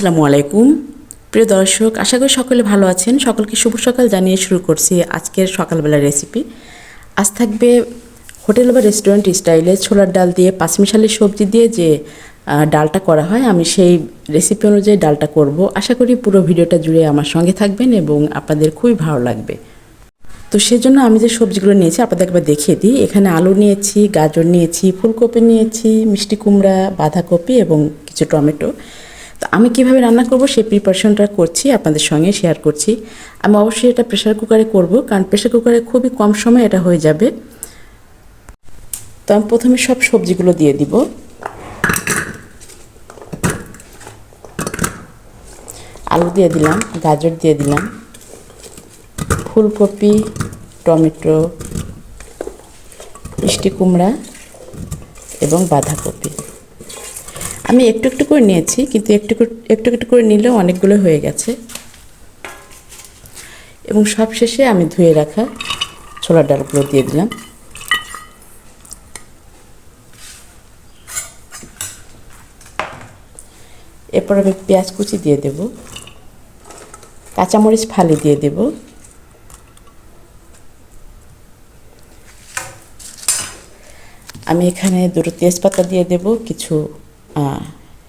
আসসালামু আলাইকুম। প্রিয় দর্শক, আশা করি সকলে ভালো আছেন। সকলকে শুভ সকাল জানিয়ে শুরু করছি আজকের সকালবেলার রেসিপি আজ থাকবে হোটেল বা রেস্টুরেন্ট স্টাইলে ছোলার ডাল দিয়ে পাঁচমিশালি সবজি দিয়ে যে ডালটা করা হয়, আমি সেই রেসিপি অনুযায়ী ডালটা করব। আশা করি পুরো ভিডিওটা জুড়ে আমার সঙ্গে থাকবেন এবং আপনাদের খুবই ভালো লাগবে। তো সেজন্য আমি যে সবজিগুলো নিয়েছি, আপনাদের একবার দেখিয়ে দিই। এখানে আলু নিয়েছি, গাজর নিয়েছি, ফুলকপি নিয়েছি, মিষ্টি কুমড়া, বাঁধাকপি এবং কিছু টমেটো। আমি কীভাবে রান্না করব সেই প্রিপারেশনটা করছি, আপনাদের সঙ্গে শেয়ার করছি। আমি অবশ্যই এটা প্রেশার কুকারে করব, কারণ প্রেশার কুকারে খুবই কম সময় এটা হয়ে যাবে। তো আমি প্রথমে সব সবজিগুলো দিয়ে দিব। আলু দিয়ে দিলাম, গাজর দিয়ে দিলাম, ফুলকপি, টমেটো, মিষ্টি কুমড়া এবং বাঁধাকপি। আমি একটু একটু করে নিয়েছি, কিন্তু একটু একটু- একটু করে নিলেও অনেকগুলো হয়ে গেছে। এবং সব শেষে আমি ধুয়ে রাখা ছোলার ডালগুলো দিয়ে দিলাম। এরপর আমি পেঁয়াজ কুচি দিয়ে দেব। কাঁচামরিচ ফালি দিয়ে দেব। আমি এখানে দুটো তেজপাতা দিয়ে দেব, কিছু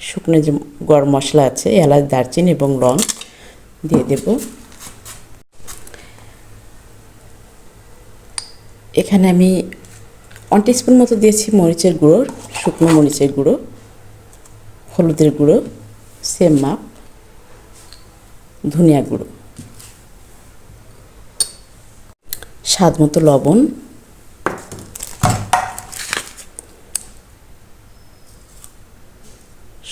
শুকনো যে গরম মশলা আছে, এলাচ, দারচিনি এবং লং দিয়ে দেব। এখানে আমি ওয়ান স্পুন মতো দিয়েছি মরিচের গুঁড়ো, শুকনো মরিচের গুঁড়ো, হলুদের গুঁড়ো সেম মাপ ধনিয়া গুঁড়ো। স্বাদ মতো লবণ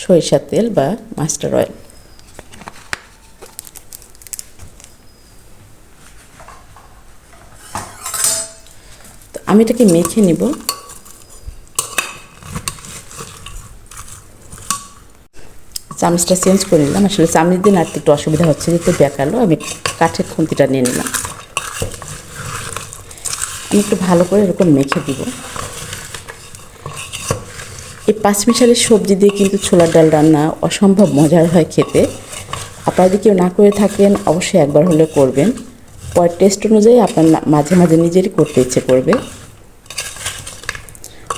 সরিষার তেল বা মাস্টার অয়েল। তো আমি এটাকে মেখে নিব। চামচটা চেঞ্জ করে নিলাম। আসলে চামচ দিয়ে নাড়তে একটু অসুবিধা হচ্ছে, যেহেতু বেঁকালো, আমি কাঠের খুন্তিটা নিয়ে নিলাম। আমি একটু ভালো করে এরকম মেখে দিব। এই পাঁচমিশালি সবজি দিয়ে কিন্তু ছোলার ডাল রান্না অসম্ভব মজার হয় খেতে। আপনারা যদি কেউ না করে থাকেন, অবশ্যই একবার হলে করবেন। পরের টেস্ট অনুযায়ী আপনার মাঝে মাঝে নিজেরই করতে ইচ্ছে করবে।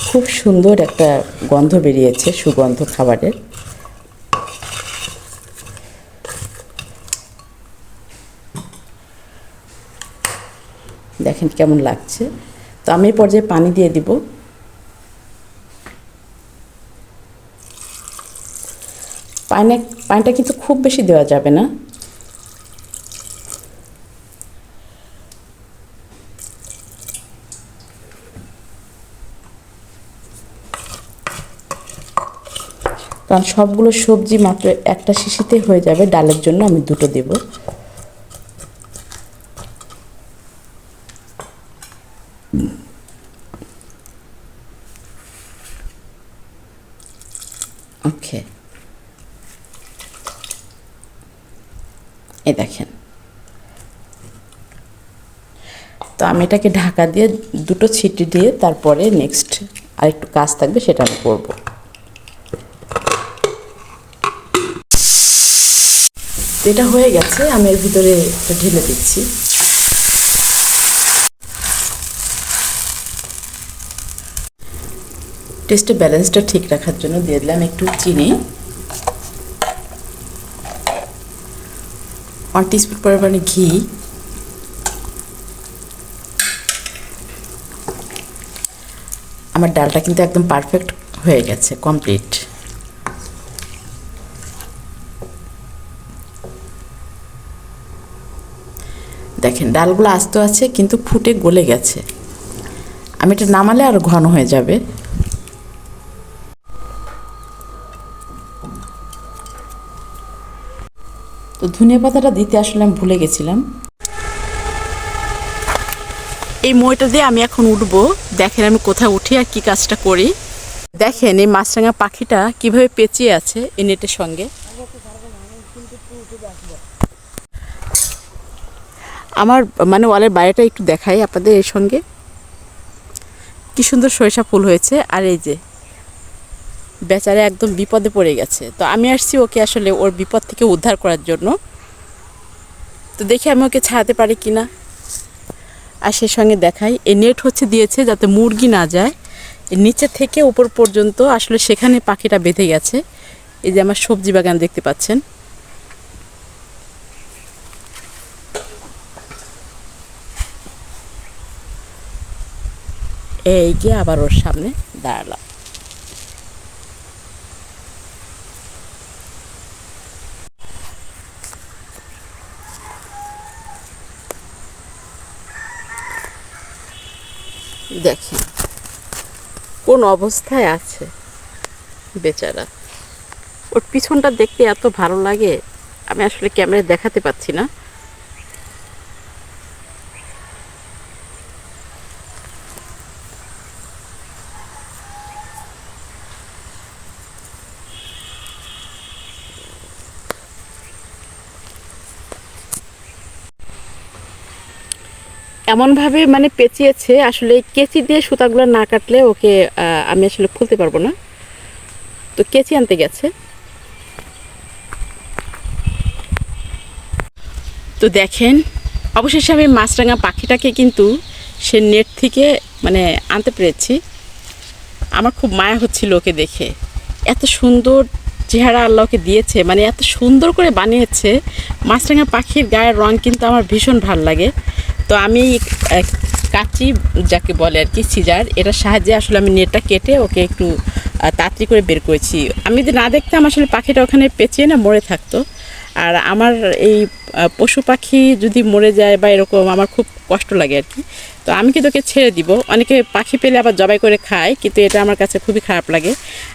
খুব সুন্দর একটা গন্ধ বেরিয়েছে, সুগন্ধ খাবারের। দেখেন কেমন লাগছে। তো আমি এই পর্যায়ে পানি দিয়ে দিব। পানি, পানিটা কিন্তু খুব বেশি দেওয়া যাবে না। কারণ সবগুলো সবজি মাত্র একটা শিশিতে হয়ে যাবে, ডালের জন্য আমি দুটো দেব। ওকে এই দেখেন। তো আমি এটাকে ঢাকা দিয়ে দুটো ছিটি দিয়ে তারপরে নেক্সট আরেকটু কাজ থাকবে, সেটা আমি করব। এটা হয়ে গেছে, আমি এর ভিতরে ঢেলে দিচ্ছি। টেস্টের ব্যালেন্সটা ঠিক রাখার জন্য দিয়ে দিলাম একটু চিনি। ওয়ান টিস্পুন পরিমাণে ঘি। আমার ডালটা কিন্তু একদম পারফেক্ট হয়ে গেছে কমপ্লিট দেখেন, ডালগুলো আস্ত আছে, কিন্তু ফুটে গলে গেছে। আমি এটা নামালে আরও ঘন হয়ে যাবে। তো ধনিয়া পাতাটা দিতে আসলে আমি ভুলে গেছিলাম। এই মইটা দিয়ে আমি এখন উঠবো। দেখেন আমি কোথায় উঠি আর কি কাজটা করি। দেখেন এই মাছরাঙা পাখিটা কীভাবে পেঁচিয়ে আছে এই নেটের সঙ্গে। আমার মানে ওয়ালের বাইরেটা একটু দেখাই আপনাদের এর সঙ্গে। কি সুন্দর সরিষা ফুল হয়েছে। আর এই যে বেচারা একদম বিপদে পড়ে গেছে। তো আমি আসছি ওকে আসলে ওর বিপদ থেকে উদ্ধার করার জন্য। তো দেখি আমি ওকে ছাড়াতে পারি কি না আর সে সঙ্গে দেখাই। এই নেট হচ্ছে দিয়েছে যাতে মুরগি না যায়। নিচে থেকে উপর পর্যন্ত আসলে সেখানে পাখিটা বেঁধে গেছে। এই যে আমার সবজি বাগান দেখতে পাচ্ছেন। এই গিয়ে আবার ওর সামনে দাঁড়ালাম। দেখেন কোন অবস্থায় আছে বেচারা। ওর পিছনটা দেখতে এত ভালো লাগে, আমি আসলে ক্যামেরায় দেখাতে পাচ্ছি না। এমনভাবে মানে পেঁচিয়েছে, আসলে কেচি দিয়ে সুতাগুলো না কাটলে ওকে আমি আসলে খুলতে পারব না। তো কেচি আনতে গেছে। তো দেখেন, অবশেষে আমি মাছরাঙা পাখিটাকে কিন্তু সে নেট থেকে মানে আনতে পেরেছি। আমার খুব মায়া হচ্ছিল ওকে দেখে। এত সুন্দর চেহারা আল্লাহকে দিয়েছে মানে এত সুন্দর করে বানিয়েছে। মাছরাঙা পাখির গায়ের রং কিন্তু আমার ভীষণ ভালো লাগে। তো আমি কাচি যাকে বলে আর কি, সিজার, এটার সাহায্যে আসলে আমি নেটটা কেটে ওকে একটু তাড়াতাড়ি করে বের করেছি। আমি যদি না দেখতাম, আসলে পাখিটা ওখানে পেঁচিয়ে না মরে থাকতো। আর আমার এই পশু পাখি যদি মরে যায় বা এরকম আমার খুব কষ্ট লাগে আর কি। তো আমি কিন্তু ওকে ছেড়ে দিব। অনেকে পাখি পেলে আবার জবাই করে খায়, কিন্তু এটা আমার কাছে খুবই খারাপ লাগে।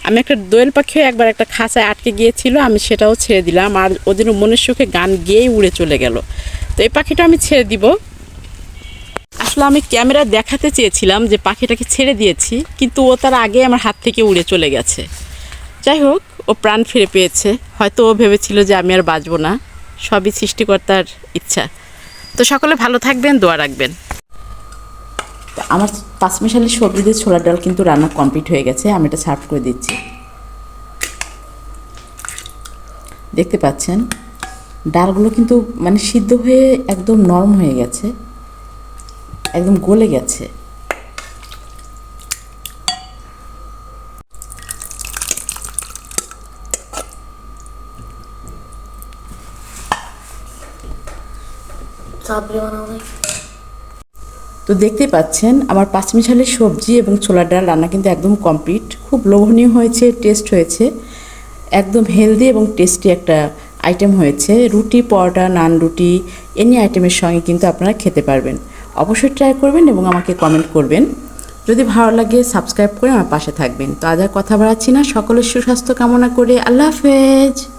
আমি একটা দোয়েল পাখিও একবার একটা খাঁচায় আটকে গিয়েছিল, আমি সেটাও ছেড়ে দিলাম। আর ওদের মনের সুখে গান গেয়েই উড়ে চলে গেল। তো এই পাখিটা আমি ছেড়ে দিব। আসলে আমি ক্যামেরা দেখাতে চেয়েছিলাম যে পাখিটাকে ছেড়ে দিয়েছি, কিন্তু ও তার আগে আমার হাত থেকে উড়ে চলে গেছে। যাই হোক, ও প্রাণ ফিরে পেয়েছে। হয়তো ও ভেবেছিল যে আমি আর বাঁচবো না। সবই সৃষ্টিকর্তার ইচ্ছা। তো সকলে ভালো থাকবেন, দোয়া রাখবেন। আমার পাঁচমিশালি সবজি দিয়ে ছোলার ডাল কিন্তু রান্না কমপ্লিট হয়ে গেছে, আমি এটা সার্ভ করে দিচ্ছি। দেখতে পাচ্ছেন, ডালগুলো কিন্তু মানে সিদ্ধ হয়ে একদম নরম হয়ে গেছে। একদম গলে গেছে। তো দেখতেই পাচ্ছেন আমার পাঁচমিশালি সবজি এবং ছোলার ডাল রান্না কিন্তু একদম কমপ্লিট খুব লোভনীয় হয়েছে টেস্ট হয়েছে। একদম হেলদি এবং টেস্টি একটা আইটেম হয়েছে। রুটি পরোটা নান রুটি এনি আইটেমের সঙ্গে কিন্তু আপনারা খেতে পারবেন। অবশ্যই ট্রাই করবেন এবং আমাকে কমেন্ট করবেন। যদি ভালো লাগে সাবস্ক্রাইব করে আমার পাশে থাকবেন। তো আজ আর কথা বাড়াচ্ছি না। সকলের সুস্বাস্থ্য কামনা করে। আল্লাহ হাফেজ।